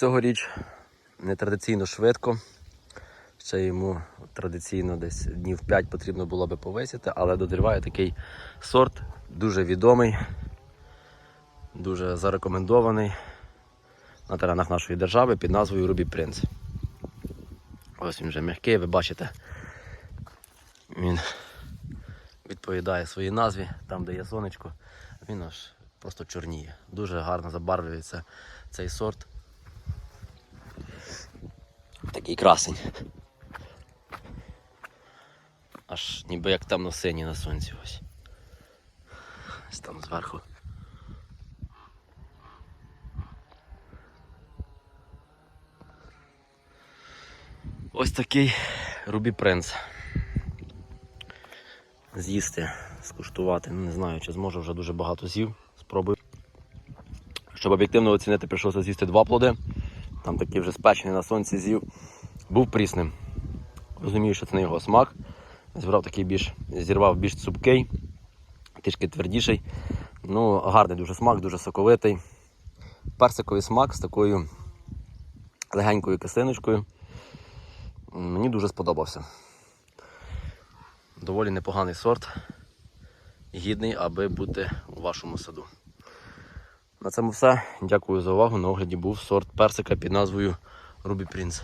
Цьогоріч нетрадиційно швидко. Ще йому традиційно десь днів 5 потрібно було би повисіти, але дозріває такий сорт, дуже відомий, дуже зарекомендований на теренах нашої держави під назвою Рубі Принц. Ось він вже м'який, ви бачите, він відповідає своїй назві, там, де є сонечко, він аж просто чорніє. Дуже гарно забарвлюється цей сорт. Такий красень. Аж ніби як темно-синій на сонці ось. Ось там зверху. Ось такий Рубі Принц. З'їсти, скуштувати. Ну, Не знаю, чи зможу вже дуже багато з'їв. Спробую. Щоб об'єктивно оцінити, прийшлося з'їсти два плоди. Там такий вже спечений на сонці з'їв. Був прісним. Розумію, що це не його смак. Збирав такий більш, зірвав більш цупкий, трішки твердіший. Ну, гарний дуже смак, дуже соковитий. Персиковий смак з такою легенькою кислиночкою. Мені дуже сподобався. Доволі непоганий сорт, гідний, аби бути у вашому саду. На цьому все. Дякую за увагу. На огляді був сорт персика під назвою Ruby Prince.